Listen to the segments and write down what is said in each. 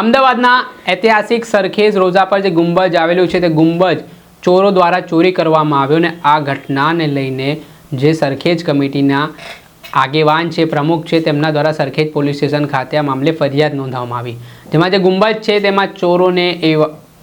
અમદાવાદના ઐતિહાસિક સરખેજ રોજા પર જે ગુંબજ આવેલું છે તે ગુંબજ ચોરો દ્વારા ચોરી કરવામાં આવ્યો અને આ ઘટનાને લઈને જે સરખેજ કમિટીના આગેવાન છે, પ્રમુખ છે, તેમના દ્વારા સરખેજ પોલીસ સ્ટેશન ખાતે આ મામલે ફરિયાદ નોંધવામાં આવી. જેમાં જે ગુંબજ છે તેમાં ચોરોને એ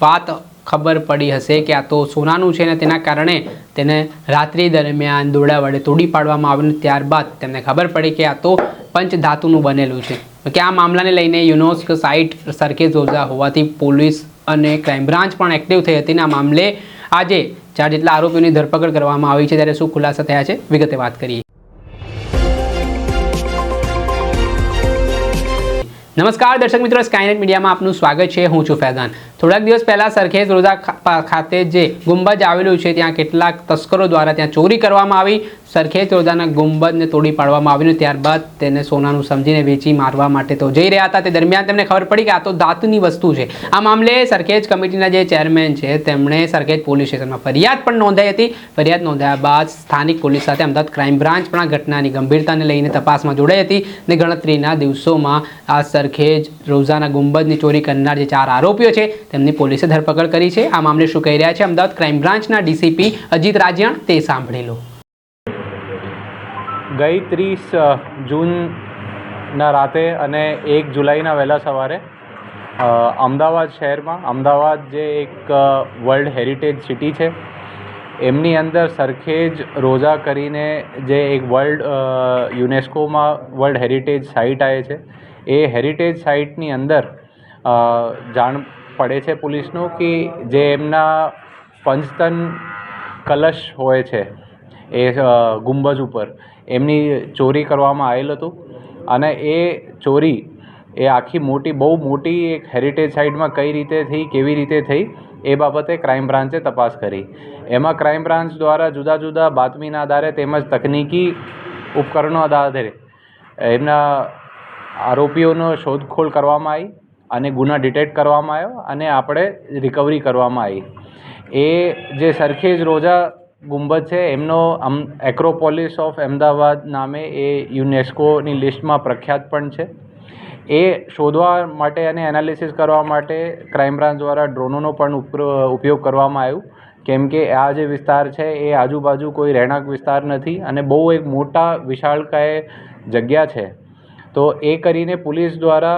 વાત ખબર પડી હશે કે આ તો સોનાનું છે ને તેના કારણે તેને રાત્રિ દરમિયાન દોરડા વડે તોડી પાડવામાં આવ્યું ત્યારબાદ તેમને ખબર પડી કે આ તો પંચધાતુનું બનેલું છે. કે આ મામલાને લઈને યુનોસ્ક સાઇટ સરખે રોજા હોવાથી પોલીસ અને ક્રાઇમ બ્રાન્ચ પણ એક્ટિવ થઈ હતી આ મામલે આજે ચાર જેટલા આરોપીઓની ધરપકડ કરવામાં આવી છે. ત્યારે શું ખુલાસા થયા છે? વિગતે વાત કરીએ. નમસ્કાર દર્શક મિત્રો સ્કાયનેટ મીડિયામાં આપનું સ્વાગત છે. હું છું ફૈઝાન. થોડાક દિવસ પહેલાં સરખેજ રોજા ખાતે જે ગુંબજ આવેલું છે, ત્યાં કેટલાક તસ્કરો દ્વારા ત્યાં ચોરી કરવામાં આવી. સરખેજ રોજાના ગુંબજને તોડી પાડવામાં આવ્યું ત્યારબાદ તેને સોનાનું સમજીને વેચી મારવા માટે તો જઈ રહ્યા હતા. તે દરમિયાન તેમને ખબર પડી કે આ તો ધાતુની વસ્તુ છે. આ મામલે સરખેજ કમિટીના જે ચેરમેન છે, તેમણે સરખેજ પોલીસ સ્ટેશનમાં ફરિયાદ પણ નોંધાઈ હતી. ફરિયાદ નોંધાયા બાદ સ્થાનિક પોલીસ સાથે અમદાવાદ ક્રાઇમ બ્રાન્ચ પણ આ ઘટનાની ગંભીરતાને લઈને તપાસમાં જોડાઈ હતી અને ગણતરીના દિવસોમાં આ સરખેજ રોઝાના ગુંબજની ચોરી કરનાર જે ચાર આરોપીઓ છે, તેમની પોલીસે ધરપકડ કરી છે. આ મામલે શું કહી રહ્યા છે? અમદાવાદ ક્રાઇમ બ્રાન્ચના ડીસીપી અજીત રાજ્યાણ તે સાંભળી લો. ગઈ ત્રીસ જૂનના રાતે અને એક જુલાઈના વહેલા સવારે અમદાવાદ શહેરમાં, અમદાવાદ જે એક વર્લ્ડ હેરિટેજ સિટી છે, એમની અંદર સરખેજ રોજા કરીને જે એક વર્લ્ડ યુનેસ્કોમાં વર્લ્ડ હેરિટેજ સાઇટ આવે છે એ હેરિટેજ સાઇટની અંદર જાણ પડે છે પોલીસનું કે જે એમના પંચતન કલશ હોય છે, એ ગુંબજ ઉપર. એમની ચોરી કરવામાં આવેલ હતું અને એ ચોરી એ આખી મોટી, બહુ મોટી એક હેરિટેજ સાઇટમાં કઈ રીતે થઈ, કેવી રીતે થઈ, એ બાબતે ક્રાઇમ બ્રાન્ચે તપાસ કરી. એમાં ક્રાઇમ બ્રાન્ચ દ્વારા જુદા જુદા બાતમીના આધારે તેમજ તકનીકી ઉપકરણો આધારે એમના આરોપીઓનો શોધખોળ કરવામાં આવી અને ગુના ડિટેક્ટ કરવામાં આવ્યો અને આપણે રિકવરી કરવામાં આવી. એ જે સરખેજ રોજા ગુંબજ છે, એમનો એક્રોપોલિસ ઓફ અમદાવાદ નામે એ યુનેસ્કોની લિસ્ટમાં પ્રખ્યાત પણ છે. એ શોધવા માટે અને એનાલિસિસ કરવા માટે ક્રાઇમ બ્રાન્ચ દ્વારા ડ્રોનોનો પણ ઉપયોગ કરવામાં આવ્યો. કેમ કે આ જે વિસ્તાર છે, એ આજુબાજુ કોઈ રહેણાંક વિસ્તાર નથી અને બહુ એક મોટા વિશાળકાય જગ્યા છે. તો એ કરીને પોલીસ દ્વારા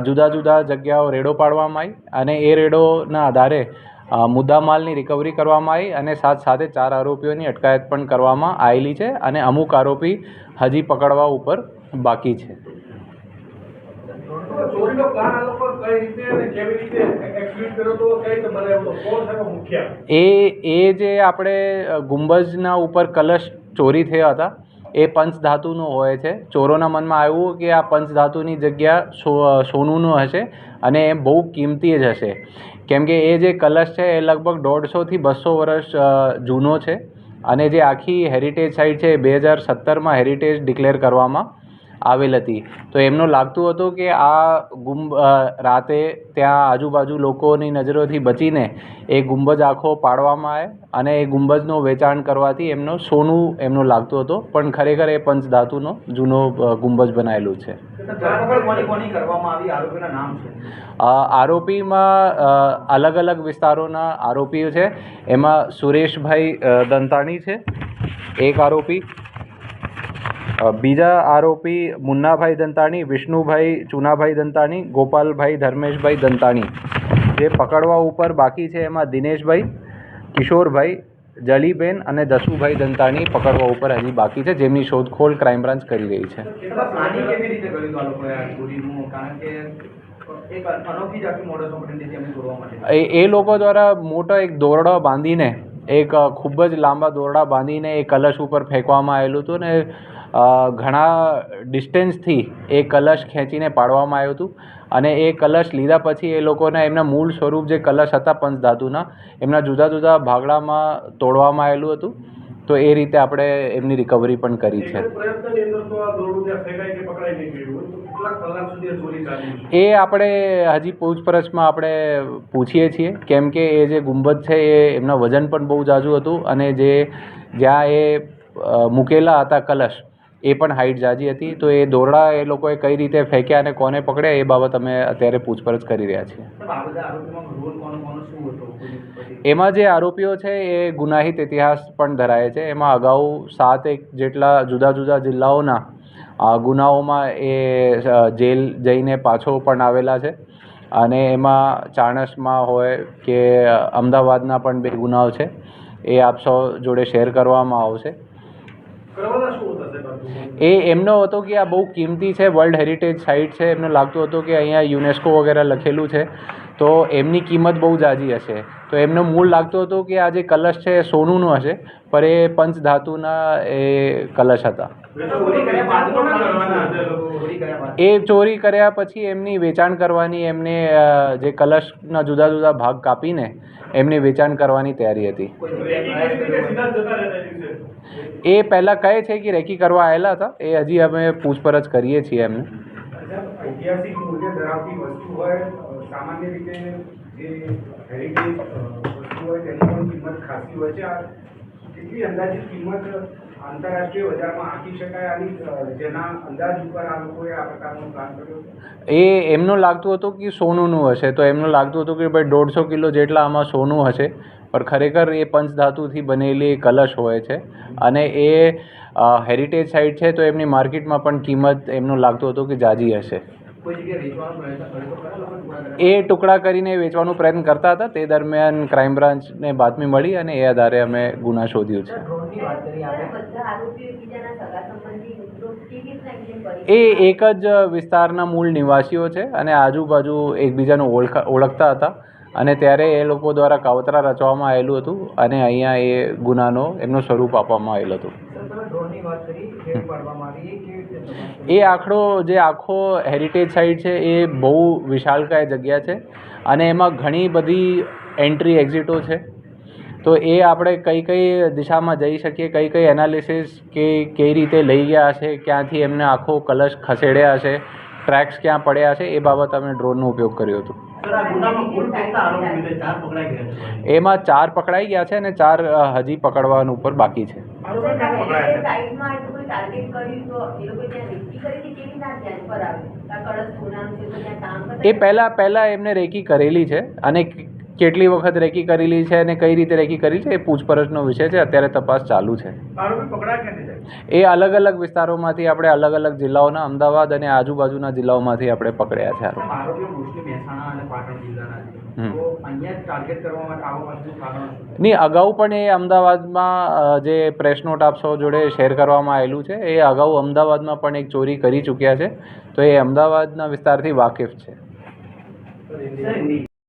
જુદા જુદા જગ્યાઓ રેડો પાડવામાં આવી અને એ રેડોના આધારે મુદ્દામાલની રિકવરી કરવામાં આવી અને સાથ સાથે ચાર આરોપીઓની અટકાયત પણ કરવામાં આવેલી છે અને અમુક આરોપી હજી પકડવા ઉપર બાકી છે. એ એ જે આપણે ગુંબજના ઉપર કલશ ચોરી થયા હતા એ પંચધાતુનો હોય છે. ચોરોના મનમાં આવ્યું કે આ પંચધાતુની જગ્યા સો સોનુનું હશે અને એ બહુ કિંમતી જ હશે. કેમ કે એ જે કલશ છે એ લગભગ દોઢસોથી બસો વર્ષ જૂનો છે. અને જે આખી હેરિટેજ સાઇટ છે એ બે હજાર સત્તરમાં હેરિટેજ ડિક્લેર કરવામાં આવેલ હતી. તો એમનો લાગતું હતું કે આ ગુંબ રાતે ત્યાં આજુબાજુ લોકોની નજરોથી બચીને એ ગુંબજ આખો પાડવામાં આવે અને એ ગુંબજનું વેચાણ કરવાથી એમનો સોનું એમનું લાગતું હતું. પણ ખરેખર એ પંચધાતુનો જૂનો ગુંબજ બનાવેલું છે. આરોપીમાં અલગ અલગ વિસ્તારોના આરોપીઓ છે. એમાં સુરેશભાઈ દંતાણી છે. એક આરોપી. બીજા આરોપી મુન્નાભાઈ દંતાણી વિષ્ણુભાઈ ચુનાભાઈ દંતાણી ગોપાલભાઈ ધર્મેશભાઈ દંતાણી. જે પકડવા ઉપર બાકી છે એમાં દિનેશભાઈ કિશોરભાઈ જલીબેન અને દસુભાઈ દંતાણી પકડવા ઉપર હજી બાકી છે જેમની શોધખોળ ક્રાઇમ બ્રાન્ચ કરી રહી છે. એ લોકો દ્વારા મોટો એક દોરડો બાંધીને એક ખૂબ જ લાંબા દોરડા બાંધીને એ કલશ ઉપર ફેંકવામાં આવેલું હતું ને ઘણા ડિસ્ટન્સથી એ કલશ ખેંચીને પાડવામાં આવ્યું હતું. અને એ કલશ લીધા પછી એ લોકોને એમના મૂળ સ્વરૂપ જે કલશ હતા પંચધાતુના, એમના જુદા જુદા ભાગડામાં તોડવામાં આવેલું હતું. તો એ રીતે આપણે એમની રિકવરી પણ કરી છે. એ આપણે હજી પૂછપરછમાં આપણે પૂછીએ છીએ. કેમ કે એ જે ગુંબજ છે એ એમના વજન પણ બહુ ઝાઝું હતું અને જે જ્યાં એ મૂકેલા હતા કલશ એ પણ હાઇટ જાજી હતી. તો એ દોરડા એ લોકોએ કઈ રીતે ફેંક્યા અને કોને પકડ્યા એ બાબત અમે અત્યારે પૂછપરછ કરી રહ્યા છીએ. એમાં જે આરોપીઓ છે એ ગુનાહિત ઇતિહાસ પણ ધરાવે છે. એમાં અગાઉ સાત એક જેટલા જુદા જુદા જિલ્લાઓના અ, ગુનાઓમાં એ જેલ જઈને પાછો પણ આવેલા છે. અને એમાં ચાણસમાં હોય કે અમદાવાદના પણ બે ગુનાઓ છે. એ આપ સૌ જોડે શેર કરવામાં આવશે. આ? એ એમનો હતો કે આ બહુ કિંમતી છે વર્લ્ડ હેરિટેજ સાઇટ છે. એમને લાગતું હતું કે અહીંયા યુનેસ્કો વગેરે લખેલું છે. તો એમની કિંમત બહુ જાજી હશે. તો એમનો મૂળ લાગતું હતું કે આ જે કલશ છે એ સોનુનો હશે, પણ એ પંચધાતુના એ કલશ હતા. એ ચોરી કર્યા પછી એમની વેચાણ કરવાની, એમને જે કલશના જુદા જુદા ભાગ કાપીને એમની વેચાણ કરવાની તૈયારી હતી. એ પહેલાં કહે છે કે રેકી કરવા આવેલા હતા, એ હજી અમે પૂછપરછ કરીએ છીએ એમને. ઐતિહાસિક મૂલ્ય ધરાવતી વસ્તુ હોય સામાન્ય રીતે જે હેરિટેજ વસ્તુ હોય તેની પણ કિંમત ખાસી હોય છે. આ કેટલી અંદાજિત કિંમત એ એમનું લાગતું હતું કે સોનુનું હશે. તો એમનું લાગતું હતું કે ભાઈ દોઢસો કિલો જેટલા આમાં સોનું હશે. પણ ખરેખર એ પંચધાતુથી બનેલી કલશ હોય છે. અને એ હેરિટેજ સાઇટ છે તો એમની માર્કેટમાં પણ કિંમત એમનું લાગતું હતું કે જાજી હશે. એ ટુકડા કરીને વેચવાનો પ્રયત્ન કરતા હતા. તે દરમિયાન ક્રાઇમ બ્રાન્ચને બાતમી મળી અને એ આધારે અમે ગુના શોધ્યું છે. એ એક જ વિસ્તારના મૂળ નિવાસીઓ છે અને આજુબાજુ એકબીજાને ઓળખા ઓળખતા હતા. અને ત્યારે એ લોકો દ્વારા કાવતરા રચવામાં આવેલું હતું અને અહીંયા એ ગુનાનો એમનું સ્વરૂપ આપવામાં આવેલું હતું. એ આખડો જે આખો હેરિટેજ સાઇટ છે એ બહુ વિશાળકાય જગ્યા છે અને એમાં ઘણી બધી એન્ટ્રી એક્ઝિટો છે. તો એ આપણે કઈ કઈ દિશામાં જઈ શકીએ કઈ કઈ એનાલિસિસ કે કઈ રીતે લઈ ગયા હશે ક્યાંથી એમને આખો કલશ ખસેડ્યા હશે ટ્રેક્સ ક્યાં પડ્યા છે એ બાબત અમે ડ્રોનનો ઉપયોગ કર્યો હતો. છે? એમાં ચાર પકડાઈ ગયા છે અને ચાર હજી પકડવાનું ઉપર બાકી છે. એ લોકો ત્યાં રેકી કરી હતી કેવી રીતના ધ્યાન પર આવ્યું? આ કળશ સોનાનું છે તો ત્યાં કામ કરતા એ પહેલાં પહેલાં એમને રેકી કરેલી છે અને કેટલી વખત રેકી કરેલી છે અને કઈ રીતે રેકી કરી છે એ પૂછપરછનો વિષય છે. અત્યારે તપાસ ચાલુ છે? એ અલગ અલગ વિસ્તારોમાંથી આપણે અલગ અલગ જિલ્લાઓના અમદાવાદ અને આજુબાજુના જિલ્લાઓમાંથી આપણે પકડ્યા છે? નહીં અગાઉ પણ એ અમદાવાદમાં જે પ્રેસ નોટ આપ સૌ જોડે શેર કરવામાં આવેલું છે એ અગાઉ અમદાવાદમાં પણ એક ચોરી કરી ચૂક્યા છે. તો એ અમદાવાદના વિસ્તારથી વાકેફ છે.